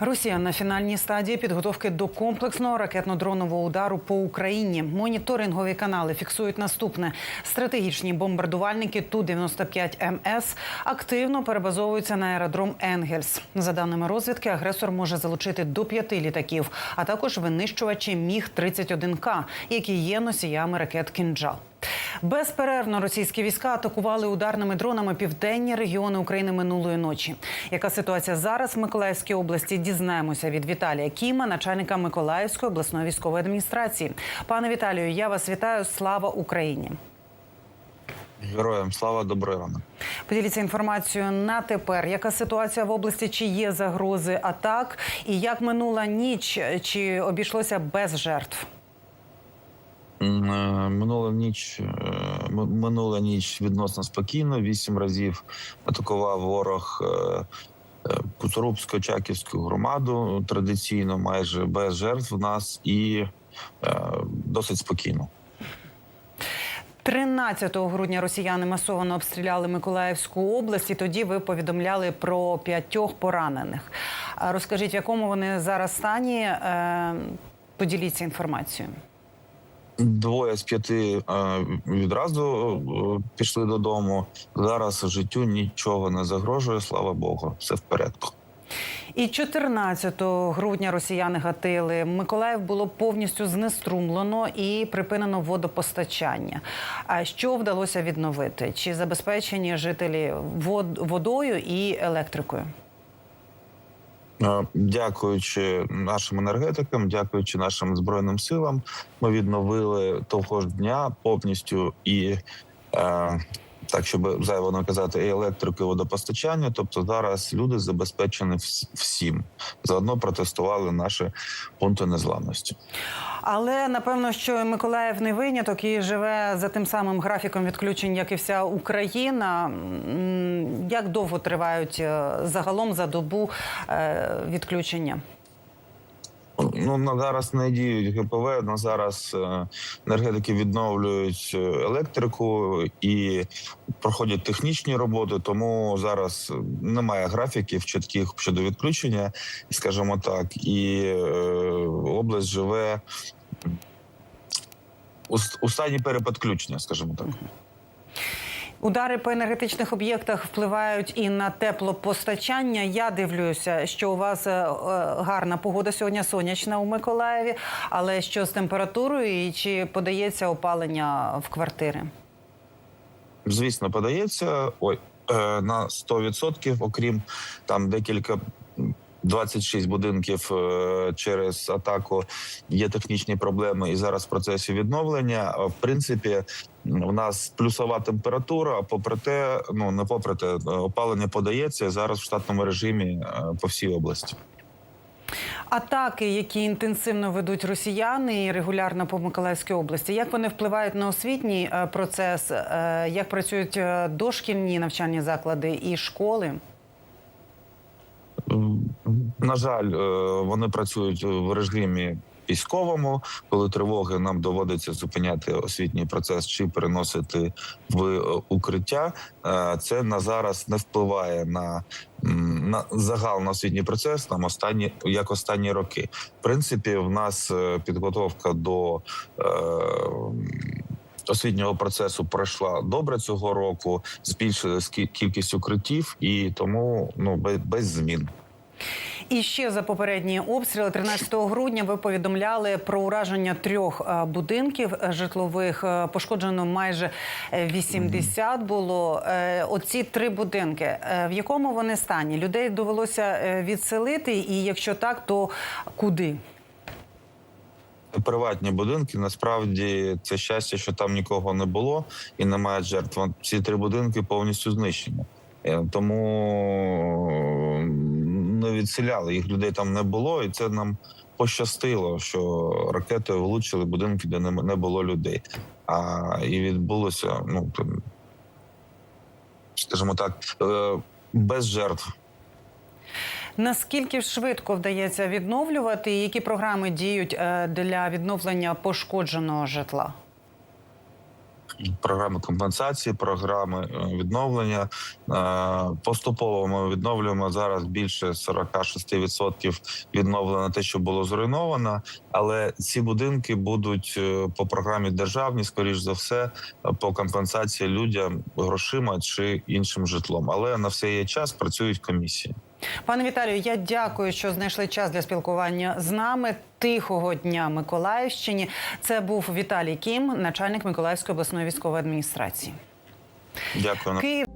Росія на фінальній стадії підготовки до комплексного ракетно-дронового удару по Україні. Моніторингові канали фіксують наступне: стратегічні бомбардувальники ту 95 МС активно перебазовуються на аеродром Енгельс. За даними розвідки, агресор може залучити до п'яти літаків, а також винищувачі Міг 31 К, які є носіями ракет Кінджал. Безперервно російські війська атакували ударними дронами південні регіони України минулої ночі. Яка ситуація зараз в Миколаївській області? Дізнаємося від Віталія Кіма, начальника Миколаївської обласної військової адміністрації. Пане Віталію, я вас вітаю. Слава Україні! Героям слава добрий ранок. Поділіться інформацією на тепер. Яка ситуація в області? Чи є загрози атак? І як минула ніч? Чи обійшлося без жертв? Е, Минула ніч, е, минула ніч відносно спокійно. Вісім разів атакував ворог е, е, Куцурубську Чаківську громаду. Традиційно майже без жертв в нас і досить спокійно. 13 грудня росіяни масово обстріляли Миколаївську область. і Тоді ви повідомляли про п'ятьох поранених. Розкажіть, в якому вони зараз стані? Поділіться інформацією. Двоє з п'яти е, відразу е, пішли додому. Зараз життю нічого не загрожує. Слава Богу, все в порядку. І 14 грудня росіяни гатили. Миколаїв було повністю знеструмлено і припинено водопостачання. А що вдалося відновити? Чи забезпечені жителі вод- водою і електрикою? Е, Дякуючи нашим енергетикам, дякуючи нашим збройним силам, ми відновили того ж дня повністю і е, так, щоб зайво не казати, і електрику, і водопостачання. Тобто зараз люди забезпечені всім. Заодно протестували наші пункти незламності. Але напевно, що Миколаїв не виняток і живе за тим самим графіком відключень, як і вся Україна. Як довго тривають е, загалом за добу е, відключення? Ну на зараз не діють ГПВ. На зараз е, енергетики відновлюють е, електрику і проходять технічні роботи. Тому зараз немає графіків чітких щодо відключення, скажімо так, і е, область живе у стані переподключення, скажімо так. Удари по енергетичних об'єктах впливають і на теплопостачання. Я дивлюся, що у вас е, е, гарна погода сьогодні сонячна у Миколаєві. Але що з температурою і чи подається опалення в квартири? Звісно, подається ой е, на 100%, окрім там декілька. М, 26 будинків е, через атаку є технічні проблеми, і зараз в процесі відновлення. В принципі, у нас плюсова температура. Попри те, ну не попри те, е, опалення подається зараз в штатному режимі е, по всій області. Атаки, які інтенсивно ведуть росіяни і регулярно по Миколаївській області, як вони впливають на освітній процес? Як працюють дошкільні навчальні заклади і школи? Жаль, е, вони працюють в режимі військовому. Коли тривоги нам доводиться зупиняти освітній процес чи переносити в е, укриття. Е, Це на зараз не впливає на, на загал на освітній процес. Нам останні як останні роки. В принципі, в нас підготовка до. е, Освітнього процесу пройшла добре цього року, збільшилась кі- кількість укриттів, і тому ну без, без змін. І ще за попередні обстріли 13 грудня ви повідомляли про ураження трьох е, будинків е, житлових. Е, Пошкоджено майже е, 80 було. Оці три будинки. В якому вони стані? Людей довелося відселити, і якщо так, то куди? Приватні будинки насправді це щастя, що там нікого не було і немає жертв. Ці три будинки повністю знищені. Тому не відселяли їх людей там не було, і це нам пощастило, що ракети влучили будинки, де не не було людей. А і відбулося, ну скажімо так, е, без жертв. Наскільки швидко вдається відновлювати? і Які програми діють е, для відновлення пошкодженого житла? Програми компенсації, програми е, відновлення. Е, Поступово ми відновлюємо зараз більше 46% відновлено те, що було зруйновано. Але ці будинки будуть е, по програмі державній, скоріш за все, по компенсації людям грошима чи іншим житлом. Але на все є час, працюють комісії. Пане Віталію, я дякую, що знайшли час для спілкування з нами. Тихого дня Миколаївщині. Це був Віталій Кім, начальник Миколаївської обласної військової адміністрації. Дякую. Київ.